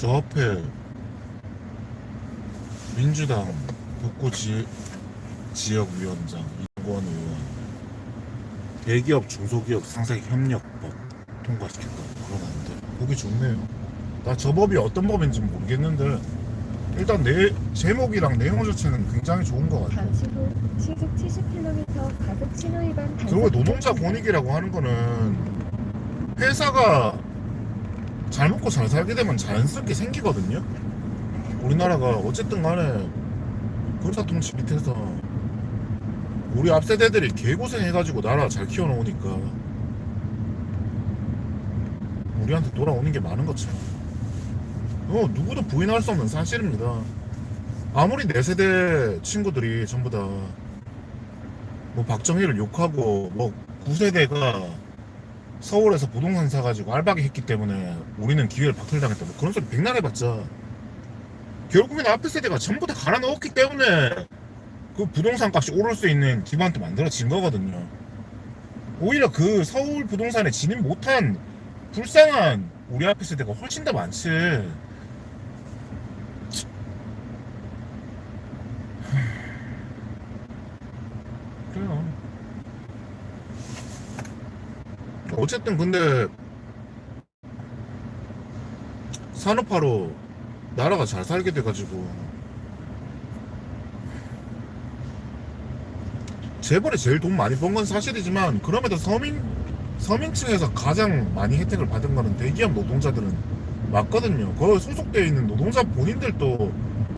저 앞에 민주당 북구 지, 지역위원장 이권 의원 대기업 중소기업 상생 협력법 통과시켰다고 그러는데 보기 좋네요. 나 저 법이 어떤 법인지 모르겠는데 일단 내 제목이랑 내용 자체는 굉장히 좋은 것 같아요. 잠시 후 시속 70km 과속 신호 위반 그리고 노동자 권익이라고 하는 거는 회사가 잘 먹고 잘 살게 되면 자연스럽게 생기거든요. 우리나라가 어쨌든 간에 군사 통치 밑에서 우리 앞 세대들이 개고생해가지고 나라 잘 키워놓으니까 우리한테 돌아오는 게 많은 것처럼 어, 누구도 부인할 수 없는 사실입니다. 아무리 내 세대 친구들이 전부 다 뭐 박정희를 욕하고 뭐 9세대가 서울에서 부동산 사가지고 알바기 했기 때문에 우리는 기회를 박탈당했다 뭐 그런 소리 백날 해봤자. 결국엔 앞에 세대가 전부 다 갈아 넣었기 때문에 그 부동산 값이 오를 수 있는 기반도 만들어진 거거든요. 오히려 그 서울 부동산에 진입 못한 불쌍한 우리 앞에 세대가 훨씬 더 많지 어쨌든 근데 산업화로 나라가 잘 살게 돼가지고 재벌이 제일 돈 많이 번 건 사실이지만 그럼에도 서민 서민층에서 가장 많이 혜택을 받은 거는 대기업 노동자들은 맞거든요. 거기 소속되어 있는 노동자 본인들도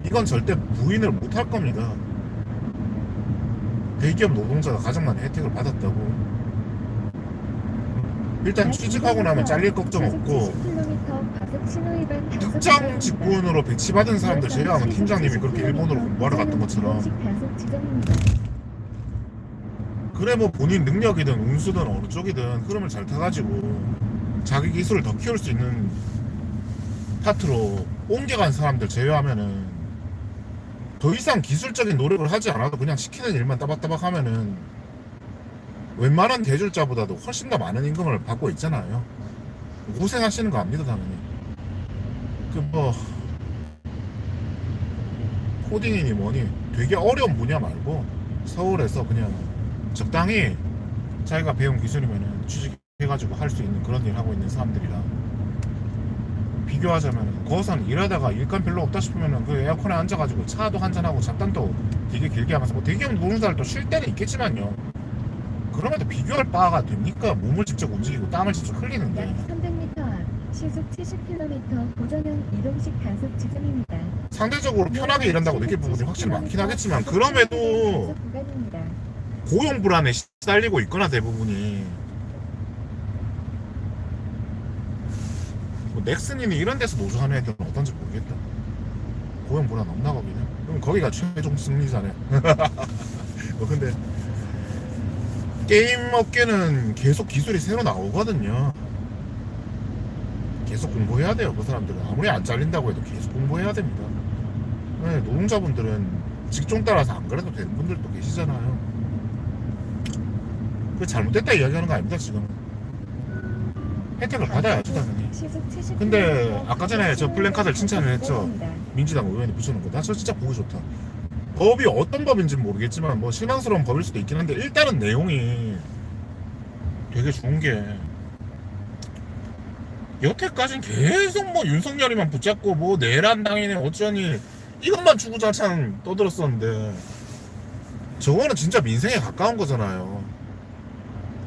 이건 절대 부인을 못 할 겁니다. 대기업 노동자가 가장 많이 혜택을 받았다고. 일단 취직하고 나면 잘릴 걱정 없고 특정 직군으로 배치받은 사람들 제외하면 팀장님이 그렇게 일본으로 공부하러 갔던 것처럼. 그래 뭐 본인 능력이든 운수든 어느 쪽이든 흐름을 잘 타가지고 자기 기술을 더 키울 수 있는 파트로 옮겨간 사람들 제외하면은 더 이상 기술적인 노력을 하지 않아도 그냥 시키는 일만 따박따박 하면은 웬만한 대졸자보다도 훨씬 더 많은 임금을 받고 있잖아요. 고생하시는 거 압니다 당연히. 그 뭐 코딩이니 뭐니 되게 어려운 분야 말고 서울에서 그냥 적당히 자기가 배운 기술이면은 취직해가지고 할 수 있는 그런 일 하고 있는 사람들이랑 비교하자면 거기서는 일하다가 일감 별로 없다 싶으면은 그 에어컨에 앉아가지고 차도 한잔하고 잡담도 되게 길게 하면서 뭐 대기업 노동자들도 쉴 때는 있겠지만요 그럼에도 비교할 바가 됩니까? 몸을 직접 움직이고 땀을 직접 흘리는데 약 300m 앞 시속 70km 고정형 이동식 단속 지점입니다. 상대적으로 편하게 일한다고 느낄 부분이 확실히 많긴 하겠지만 그럼에도 구간입니다. 고용 불안에 시달리고 있거나 대부분이 뭐 넥슨이니 이런 데서 노조하는 애들은 어떤지 모르겠다 고용 불안 없나 거기는 그럼 거기가 최종 승리자네 뭐 근데 게임 업계는 계속 기술이 새로 나오거든요. 계속 공부해야 돼요 그 사람들은. 아무리 안 잘린다고 해도 계속 공부해야 됩니다. 네, 노동자분들은 직종 따라서 안 그래도 되는 분들도 계시잖아요. 그 잘못됐다 이야기하는 거 아닙니다 지금. 혜택을 받아야죠 당연히. 시속 70km 근데 아까 전에 저 플랜카드를 칭찬을 했죠. 민주당 의원이 붙여놓은 거 나 저 진짜 보기 좋다 법이 어떤 법인지 는 모르겠지만 뭐 실망스러운 법일 수도 있긴 한데 일단은 내용이 되게 좋은 게 여태까진 계속 뭐 윤석열이만 붙잡고 뭐 내란 당이네 어쩌니 이것만 주구장창 떠들었었는데 저거는 진짜 민생에 가까운 거잖아요.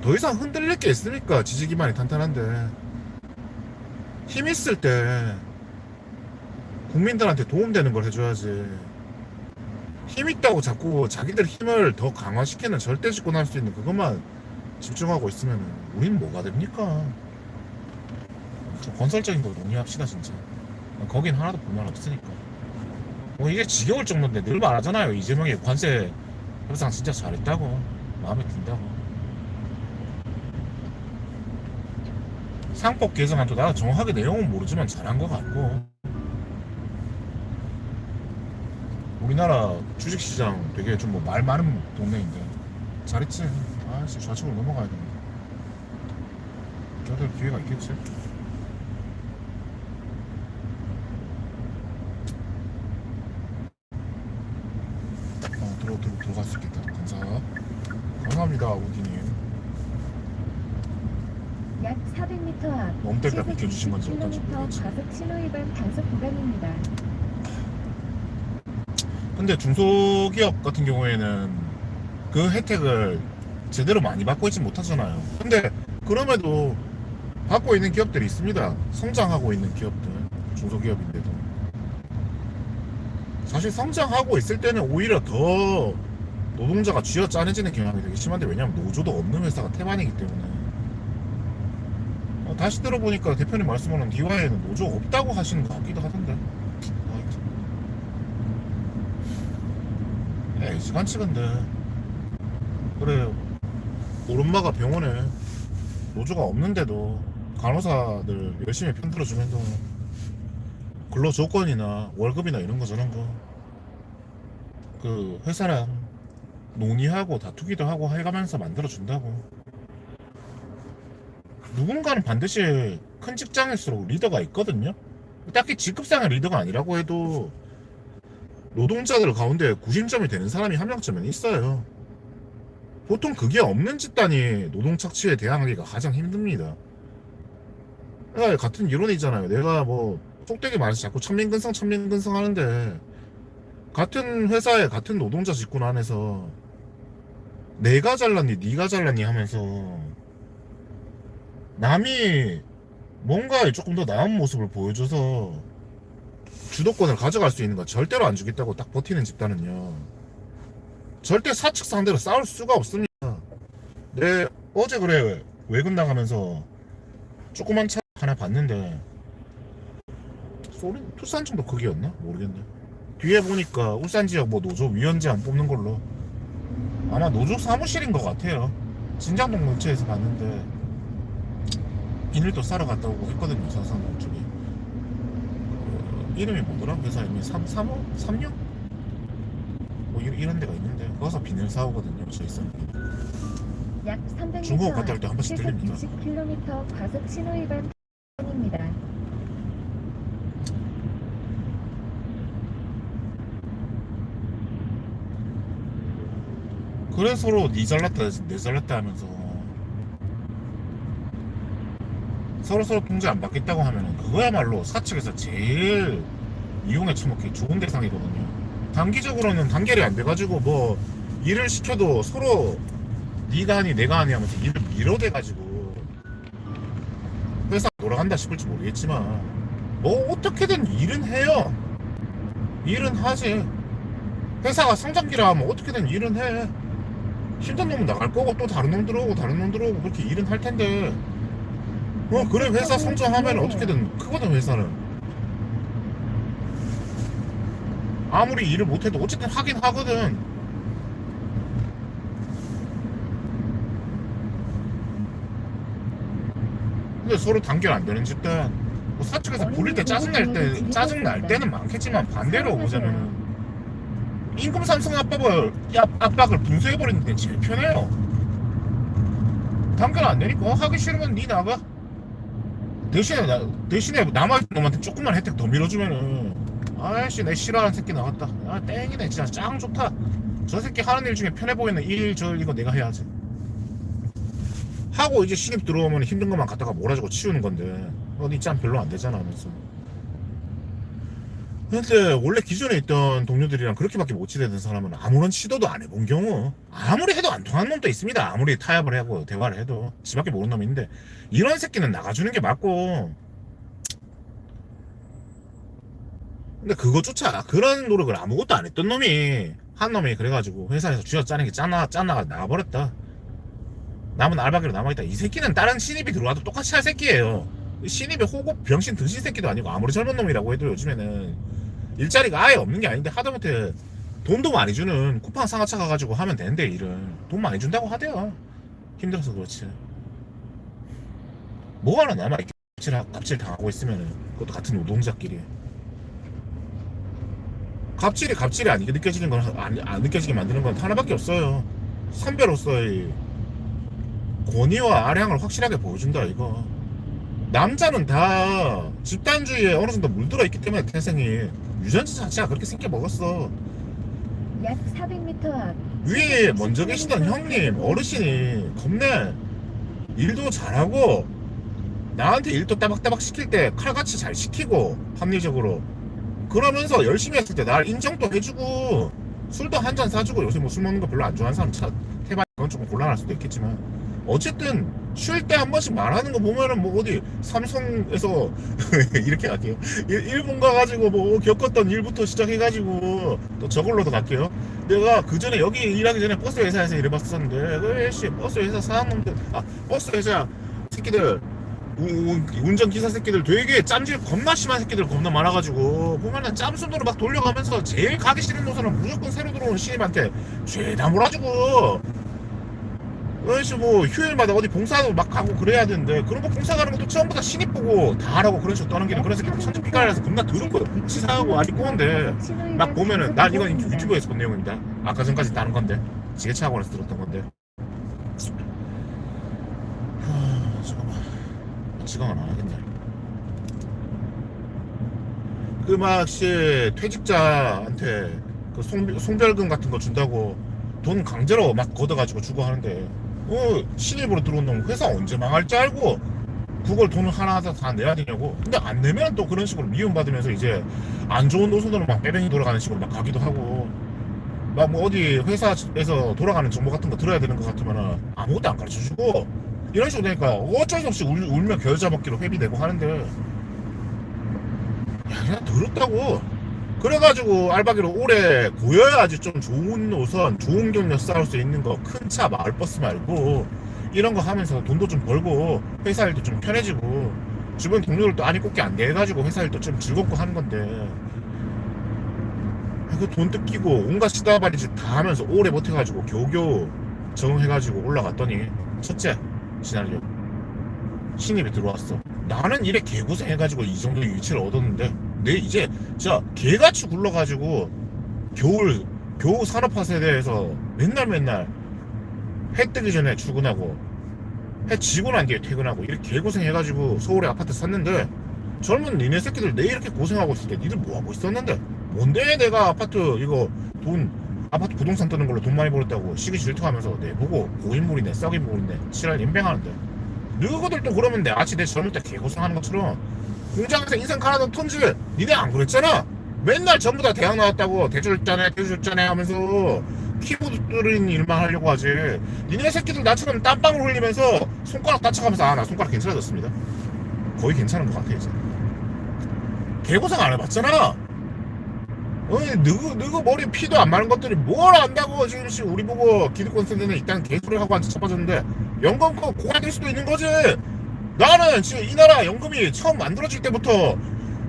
더 이상 흔들릴 게 있습니까? 지지 기반이 탄탄한데. 힘 있을 때 국민들한테 도움되는 걸 해줘야지 힘 있다고 자꾸 자기들 힘을 더 강화시키는 절대 집권할 수 있는 그것만 집중하고 있으면 우린 뭐가 됩니까? 좀 건설적인 거 논의합시다 진짜. 거긴 하나도 불만 없으니까. 뭐 이게 지겨울 정도인데 늘 말하잖아요. 이재명이 관세 협상 진짜 잘했다고. 마음에 든다고. 상법 개정안도 나도 정확하게 내용은 모르지만 잘한 것 같고 우리나라 주식시장 되게 좀 뭐 말 많은 동네인데. 잘했지. 아씨 좌측으로 넘어가야 되는데. 저들 기회가 있겠지. 어 들어 들어 들어갈 수 있겠다. 감사. 감사합니다 우디님. 약 400m 앞 넘때리다 비켜주신 건지 어떤지 모르겠지. 근데 중소기업 같은 경우에는 그 혜택을 제대로 많이 받고 있지 못하잖아요. 근데 그럼에도 받고 있는 기업들이 있습니다. 성장하고 있는 기업들, 중소기업인데도. 사실 성장하고 있을 때는 오히려 더 노동자가 쥐어 짜내지는 경향이 되게 심한데 왜냐면 노조도 없는 회사가 태반이기 때문에. 어, 다시 들어보니까 대표님 말씀하는 DY에는 노조 없다고 하시는 것 같기도 하던데. 아이, 참. 에이 시간치 근데 그래 엄마가 병원에 노조가 없는데도 간호사들 열심히 편들어주면서 근로 조건이나 월급이나 이런 거 저런 거. 그 회사랑 논의하고 다투기도 하고 해가면서 만들어준다고. 누군가는 반드시 큰 직장일수록 리더가 있거든요. 딱히 직급상의 리더가 아니라고 해도 노동자들 가운데 구심점이 되는 사람이 한 명쯤은 있어요. 보통 그게 없는 집단이 노동 착취에 대항하기가 가장 힘듭니다. 그러니까 같은 이론이잖아요. 내가 뭐 속되게 말해서 자꾸 천민근성 천민근성 하는데 같은 회사에 같은 노동자 직군 안에서 내가 잘났니 네가 잘났니 하면서 남이 뭔가 조금 더 나은 모습을 보여줘서 주도권을 가져갈 수 있는 건 절대로 안 주겠다고 딱 버티는 집단은요. 절대 사측 상대로 싸울 수가 없습니다. 내 어제 그래 외근 나가면서 조그만 차 하나 봤는데 소리 투싼 정도 크기였나 모르겠네. 뒤에 보니까 울산 지역 뭐 노조 위원장 뽑는 걸로 아마 노조 사무실인 것 같아요. 진장동 근처에서 봤는데 비닐도 싸러 갔다 오고 했거든요. 사상동 쪽에. 이름이 뭐더라? 회사 이름이 3, 3호? 3년? 뭐 이, 이런 데가 있는데 거기서 비닐 사오거든요 저희 선약 300m 중국 갔다 올때한앞 번씩 들립니다 60km 과속 신호 위반 구간입니다. 그래 서로 니 잘났다 내 잘났다 하면서 서로 서로 통제 안 받겠다고 하면은 그거야말로 사측에서 제일 이용에 처먹기 좋은 대상이거든요. 단기적으로는 단결이 안 돼가지고 뭐 일을 시켜도 서로 니가 하니 내가 하니 하면서 일을 밀어대가지고 회사 돌아간다 싶을지 모르겠지만 뭐 어떻게든 일은 해요. 일은 하지. 회사가 성장기라 하면 어떻게든 일은 해. 힘든 놈은 나갈 거고 또 다른 놈 들어오고 다른 놈 들어오고 그렇게 일은 할 텐데 어 그래 회사 성장하면 어떻게든 크거든 회사는 아무리 일을 못해도 어쨌든 하긴 하거든 근데 서로 단결 안 되는 집단 뭐 사측에서 부릴 때 짜증 날 때 짜증 날 때는 많겠지만 반대로 보자면 임금 상승 압박을 압- 압박을 분쇄해 버리는 데 제일 편해요. 단결 안 되니까 어, 하기 싫으면 니 나가. 대신에 나, 대신에 남아있는 놈한테 조금만 혜택 더 밀어주면은 아이씨 내 싫어하는 새끼 나왔다. 아 땡이네 진짜 짱 좋다. 저 새끼 하는 일 중에 편해 보이는 일 저 이거 내가 해야지. 하고 이제 신입 들어오면 힘든 것만 갖다가 몰아주고 치우는 건데 어니 짱 별로 안 되잖아 하면서. 근데 원래 기존에 있던 동료들이랑 그렇게밖에 못 지내던 사람은 아무런 시도도 안 해본 경우 아무리 해도 안 통하는 놈도 있습니다. 아무리 타협을 하고 대화를 해도 지밖에 모르는 놈이 있는데 이런 새끼는 나가주는 게 맞고. 근데 그거조차 그런 노력을 아무것도 안 했던 놈이 한 놈이 그래가지고 회사에서 쥐어짜는 게 짠나 짠나가 나가버렸다. 남은 알바기로 남아있다. 이 새끼는 다른 신입이 들어와도 똑같이 할 새끼예요. 신입의 호급 병신 등신 새끼도 아니고 아무리 젊은 놈이라고 해도 요즘에는 일자리가 아예 없는 게 아닌데 하다못해 돈도 많이 주는 쿠팡 상하차 가가지고 하면 되는데 일을 돈 많이 준다고 하대요. 힘들어서 그렇지. 뭐 하나 남아 이렇게 갑질, 당하고 있으면은 그것도 같은 노동자끼리. 갑질이 갑질이 아니게 느껴지는 건 안, 안 느껴지게 만드는 건 하나밖에 없어요. 선배로서의 권위와 아량을 확실하게 보여준다 이거. 남자는 다 집단주의에 어느 정도 물들어 있기 때문에 태생이 유전자 자체가 그렇게 생겨 먹었어. 약 400m 앞 위에 먼저 계시던 형님, 어르신이 겁내 일도 잘하고 나한테 일도 따박따박 시킬 때 칼같이 잘 시키고 합리적으로 그러면서 열심히 했을 때 날 인정도 해주고 술도 한 잔 사주고 요새 뭐 술 먹는 거 별로 안 좋아하는 사람 차 해봐 그건 조금 곤란할 수도 있겠지만 어쨌든 쉴 때 한 번씩 말하는 거 보면은 뭐 어디 삼성에서 이렇게 갈게요. 일- 일본 가가지고 뭐 겪었던 일부터 시작해가지고 또 저걸로도 갈게요. 내가 그 전에 여기 일하기 전에 버스 회사에서 일해봤었는데 그 씨, 버스 회사 사람들 아 버스 회사 새끼들 우- 운전 기사 새끼들 되게 짬질 겁나 심한 새끼들 겁나 많아가지고 보면은 짬순으로 막 돌려가면서 제일 가기 싫은 노선은 무조건 새로 들어오는 신입한테 죄다 몰아주고 그래서 뭐 휴일마다 어디 봉사도 막 가고 그래야 되는데 그런 거 봉사 가는 것도 다 신입 보고 다 하라고 그런 식으로 떠넘기는 그런 새끼들 천지 피가라서 겁나 더럽고 치사하고 아니 꼰데 막 보면은 난 이건 유튜브에서 본 내용입니다. 아까 전까지 다른 건데. 지게차 학원에서 들었던 건데. 하, 잠깐만. 지각은 안 하겠네. 그막 씨 퇴직자한테 그 송, 송별금 같은 거 준다고 돈 강제로 막 걷어가지고 주고 하는데 어 신입으로 들어온 놈 회사 언제 망할지 알고 그걸 돈을 하나하나 다 내야 되냐고. 근데 안 내면 또 그런 식으로 미움받으면서 이제 안 좋은 노선으로 막 빼뱅이 돌아가는 식으로 막 가기도 하고. 막 뭐 어디 회사에서 돌아가는 정보 같은 거 들어야 되는 것 같으면 아무것도 안 가르쳐주고. 이런 식으로 되니까 어쩔 수 없이 울, 울며 겨자 먹기로 회비내고 하는데. 야 그냥 더럽다고 그래가지고 알바기로 올해 고여야지 좀 좋은 노선 좋은 경력 쌓을 수 있는 거 큰 차 마을버스 말고 이런 거 하면서 돈도 좀 벌고 회사 일도 좀 편해지고 주변 동료들도 아니 꼽기 안 내가지고 회사 일도 좀 즐겁고 하는 건데. 그돈 뜯기고 온갖 시다바리 짓 다 하면서 오래 버텨가지고 겨우겨우 적응해가지고 올라갔더니 첫째 시나리오. 신입이 들어왔어. 나는 이래 개고생 해가지고 이 정도 위치를 얻었는데 내 이제 진짜 개같이 굴러가지고 겨울 겨우 산업화 세대에서 맨날 맨날 해 뜨기 전에 출근하고 해 지고 난 뒤에 퇴근하고 이렇게 개고생 해가지고 서울에 아파트 샀는데 젊은 니네 새끼들 내 이렇게 고생하고 있을 때 니들 뭐하고 있었는데? 뭔데 내가 아파트 이거 돈 아파트 부동산 뜨는 걸로 돈 많이 벌었다고 시기 질투하면서 내 보고 고인물이네 썩인물이네 지랄 인뱅하는데. 너희들도 그러면 내 아치 내 젊을 때 개고생하는 것처럼 공장에서 인생 갈아놓은 톤지 니네 안 그랬잖아. 맨날 전부 다 대학 나왔다고. 대졸자네 대졸자네 하면서 키보드 뚫는 일만 하려고 하지. 니네 새끼들 나처럼 땀방울 흘리면서 손가락 다쳐가면서 아 나 손가락 괜찮아졌습니다. 거의 괜찮은 것 같아 이제. 개고생 안 해봤잖아. 어이 너그 너그 머리 피도 안 마른 것들이 뭘 안다고 지금 씨 우리 보고 기득권 센터는 일단 개소리 하고 앉아 쳐빠졌는데 연금 그 고가 될 수도 있는 거지 나는 지금 이 나라 연금이 처음 만들어질 때부터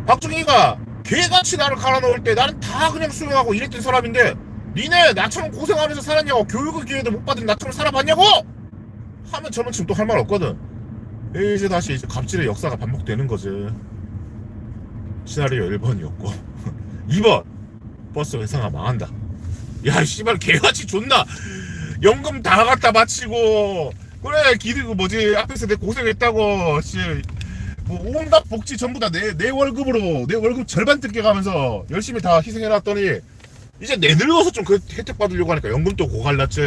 박정희가 개같이 나를 갈아넣을 때 나는 다 그냥 수용하고 이랬던 사람인데 니네 나처럼 고생하면서 살았냐고 교육의 기회도 못 받은 나처럼 살아봤냐고! 하면 저는 지금 또 할 말 없거든. 이제 다시 이제 갑질의 역사가 반복되는 거지. 시나리오 1번이었고. 2번! 버스 회사가 망한다. 야 씨발 개같이 존나 연금 다 갖다 바치고 그래 기드 그 뭐지? 앞에서 내 고생했다고 씨뭐 온갖 복지 전부 다 내 내 월급으로 내 월급 절반 뜯겨 가면서 열심히 다 희생해놨더니 이제 내 늙어서 좀 그 혜택 받으려고 하니까 연금도 고갈랐지.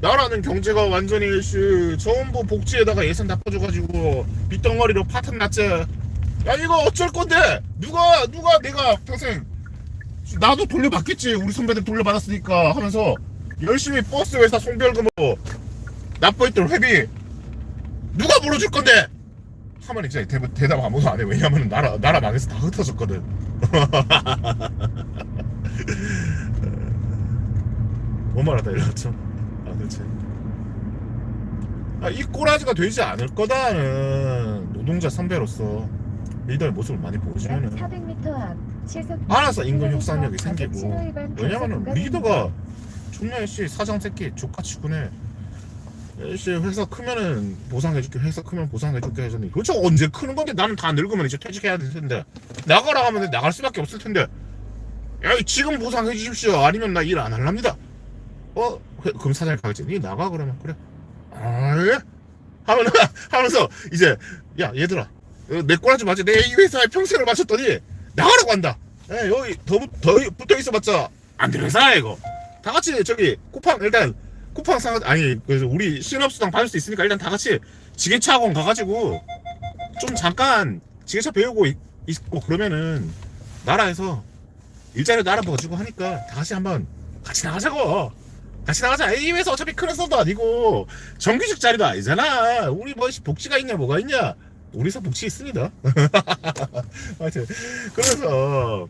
나라는 경제가 완전히 씨 전부 복지에다가 예산 다 퍼줘가지고 빗덩어리로 파탄 났지. 야 이거 어쩔 건데? 누가 누가 내가 평생 나도 돌려받겠지. 우리 선배들 돌려받았으니까 하면서 열심히 버스 회사 송별금으로 납부했던 회비. 누가 물어줄 건데? 하면 이제 대, 대답 아무도 안 해. 왜냐면 나라 나라 망해서 다 흩어졌거든. 뭔 말하다 이랬죠 아 대체 아, 이 꼬라지가 되지 않을 거다는. 노동자 선배로서. 리더의 모습을 많이 보여주면은. 400m 앞 시속 알아서 20km 협상력이 생기고. 왜냐면은 리더가 존나 씨 사장 새끼 족같이 군해 씨 회사 크면은 보상해줄게 회사 크면 보상해줄게 해줬니 도대체 언제 크는 건데 나는 다 늙으면 이제 퇴직해야 될 텐데. 나가라 하면 나갈 수밖에 없을 텐데. 야 지금 보상해 주십시오. 아니면 나 일 안 할랍니다. 어? 회- 그럼 사장이 가겠지. 니 나가 그러면. 그래. 아 예? 하면 하면서 이제 야 얘들아. 어, 내 꼬라지 맞지 내 이 회사에 평생을 바쳤더니 나가라고 한다. 에 여기 더, 붙- 더 붙어 있어봤자. 안 되는 회사야 이거. 다 같이 저기 쿠팡 일단 쿠팡 사 아니 그래서 우리 신업수당 받을 수 있으니까 일단 다 같이 지게차 학원 가가지고 좀 잠깐 지게차 배우고 있, 있고 그러면은 나라에서 일자리도 알아봐가지고 하니까 다 같이 한번 같이 나가자고. 같이 나가자. 이 회사 어차피 큰 회사도 아니고 정규직 자리도 아니잖아. 우리 뭐 복지가 있냐 뭐가 있냐. 우리 회사 복지 있습니다. 하여튼 그래서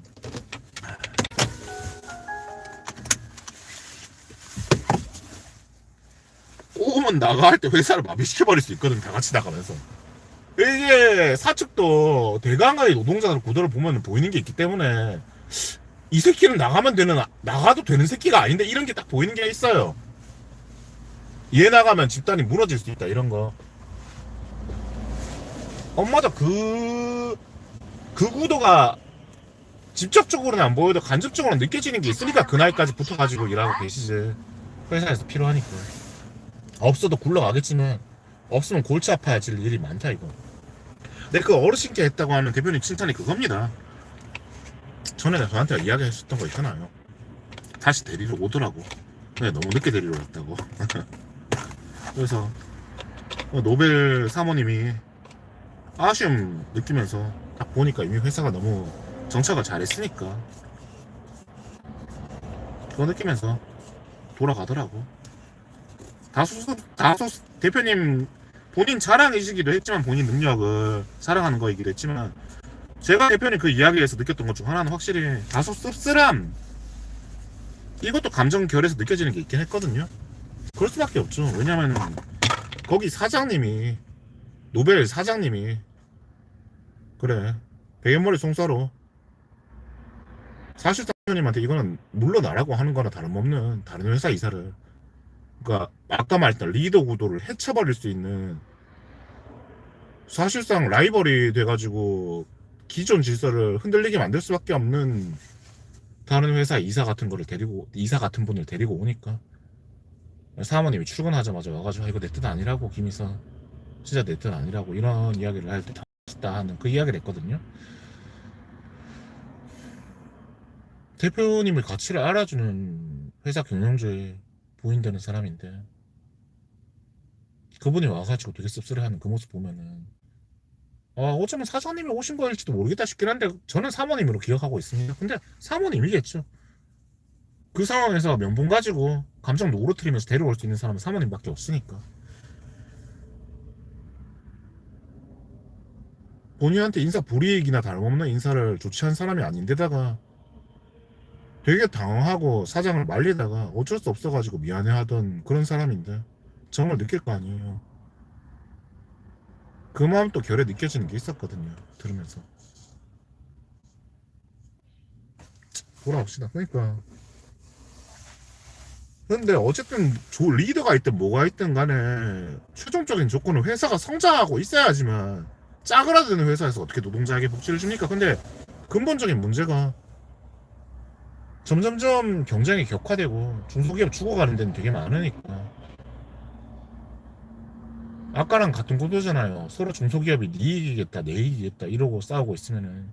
오면 나갈 때 회사를 마비시켜버릴 수 있거든 다 같이 나가면서. 이게 사측도 대강의 노동자들 구도를 보면 보이는 게 있기 때문에 이 새끼는 나가면 되는 나가도 되는 새끼가 아닌데 이런 게 딱 보이는 게 있어요. 얘 나가면 집단이 무너질 수 있다 이런 거. 엄마도 그, 그 구도가 직접적으로는 안 보여도 간접적으로 느껴지는 게 있으니까 그 나이까지 붙어가지고 일하고 계시지. 회사에서 필요하니까 없어도 굴러가겠지만 없으면 골치 아파질 일이 많다 이거. 근데 그 어르신께 했다고 하는 대표님 칭찬이 그겁니다. 전에 저한테 이야기하셨던 거 있잖아요. 다시 데리러 오더라고. 근데 너무 늦게 데리러 왔다고. 그래서 어, 노벨 사모님이 아쉬움 느끼면서 딱 보니까 이미 회사가 너무 정착을 잘했으니까 그거 느끼면서 돌아가더라고 다소 다소 대표님 본인 자랑이시기도 했지만 본인 능력을 자랑하는 거이기도 했지만 제가 대표님 그 이야기에서 느꼈던 것 중 하나는 확실히 다소 씁쓸함. 이것도 감정 결에서 느껴지는 게 있긴 했거든요. 그럴 수밖에 없죠. 왜냐면 거기 사장님이 노벨 사장님이 그래 베갯머리 송사로 사실상 대표님한테 이거는 물러나라고 하는 거나 다름없는 다른 회사 이사를 그러니까 아까 말했던 리더 구도를 해쳐버릴 수 있는 사실상 라이벌이 돼가지고 기존 질서를 흔들리게 만들 수밖에 없는 다른 회사 이사 같은 거를 데리고 이사 같은 분을 데리고 오니까 사모님이 출근하자마자 와가지고 아, 이거 내 뜻 아니라고 김이사 진짜 내 뜻 아니라고 이런 이야기를 할 때 다다 하는 그 이야기를 했거든요. 대표님의 가치를 알아주는 회사 경영주 에 부인되는 사람인데 그분이 와가지고 되게 씁쓸해하는 그 모습 보면은 아 어쩌면 사장님이 오신 거일지도 모르겠다 싶긴 한데 저는 사모님으로 기억하고 있습니다. 근데 사모님이겠죠. 그 상황에서 명분 가지고 감정 노그러뜨리면서 데려올 수 있는 사람은 사모님밖에 없으니까. 본인한테 인사 불이익이나 다름없는 인사를 조치한 사람이 아닌데다가 되게 당황하고 사장을 말리다가 어쩔 수 없어가지고 미안해하던 그런 사람인데 정말 느낄 거 아니에요. 그 마음 또 결에 느껴지는 게 있었거든요. 들으면서. 돌아옵시다. 그러니까. 근데 어쨌든 조 리더가 있든 뭐가 있든 간에 최종적인 조건은 회사가 성장하고 있어야지만 짜그라드는 회사에서 어떻게 노동자에게 복지를 줍니까? 근데 근본적인 문제가 점점점 경쟁이 격화되고 중소기업 죽어가는 데는 되게 많으니까. 아까랑 같은 구도잖아요. 서로 중소기업이 네 이기겠다 내 이기겠다 이러고 싸우고 있으면은.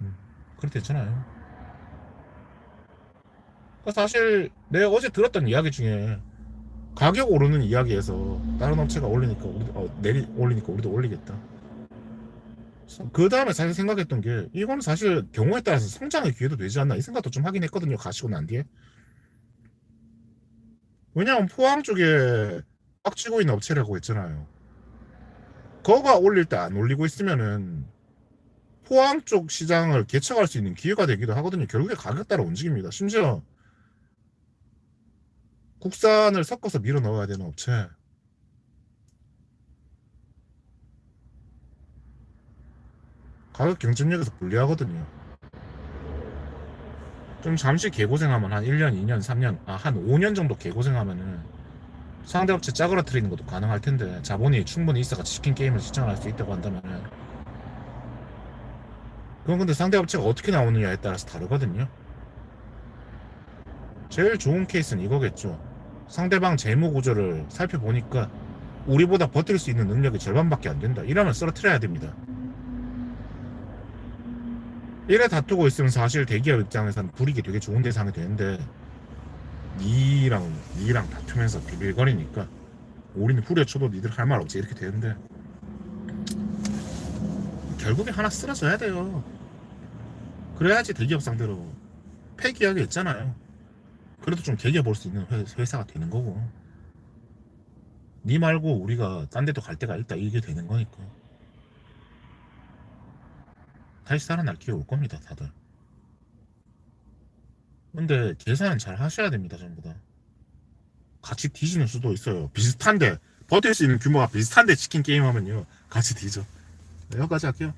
음, 그렇게 됐잖아요. 그러니까 사실 내가 어제 들었던 이야기 중에 가격 오르는 이야기에서 다른 업체가 올리니까 우리 어, 내리 올리니까 우리도 올리겠다 그 다음에 사실 생각했던 게 이건 사실 경우에 따라서 성장의 기회도 되지 않나 이 생각도 좀 하긴 했거든요 가시고 난 뒤에. 왜냐면 포항 쪽에 빡치고 있는 업체라고 했잖아요. 거가 올릴 때 안 올리고 있으면은 포항 쪽 시장을 개척할 수 있는 기회가 되기도 하거든요. 결국에 가격 따라 움직입니다. 심지어 국산을 섞어서 밀어 넣어야 되는 업체 가격 경쟁력에서 불리하거든요. 좀 잠시 개고생하면 한 1년, 2년, 3년, 아, 한 5년 정도 개고생하면은 상대 업체 짜그러뜨리는 것도 가능할 텐데 자본이 충분히 있어가 치킨 게임을 시청할 수 있다고 한다면은 그건 근데 상대 업체가 어떻게 나오느냐에 따라서 다르거든요. 제일 좋은 케이스는 이거겠죠. 상대방 재무 구조를 살펴보니까 우리보다 버틸 수 있는 능력이 절반밖에 안 된다. 이러면 쓰러트려야 됩니다. 이래 다투고 있으면 사실 대기업 입장에서는 불이익이 되게 좋은 대상이 되는데 니랑 니랑 다투면서 비빌거리니까 우리는 후려쳐도 니들 할 말 없지 이렇게 되는데 결국에 하나 쓰러져야 돼요. 그래야지 대기업 상대로 폐기하게 했잖아요. 그래도 좀 개겨 볼 수 있는 회, 회사가 되는 거고. 니 말고 우리가 딴 데도 갈 때가 있다 이게 되는 거니까 다시 살아날 기회 올 겁니다 다들. 근데 계산은 잘 하셔야 됩니다 전부 다. 같이 뒤지는 수도 있어요. 비슷한데 버틸 수 있는 규모가 비슷한데 치킨 게임 하면요. 같이 뒤져. 네, 여기까지 할게요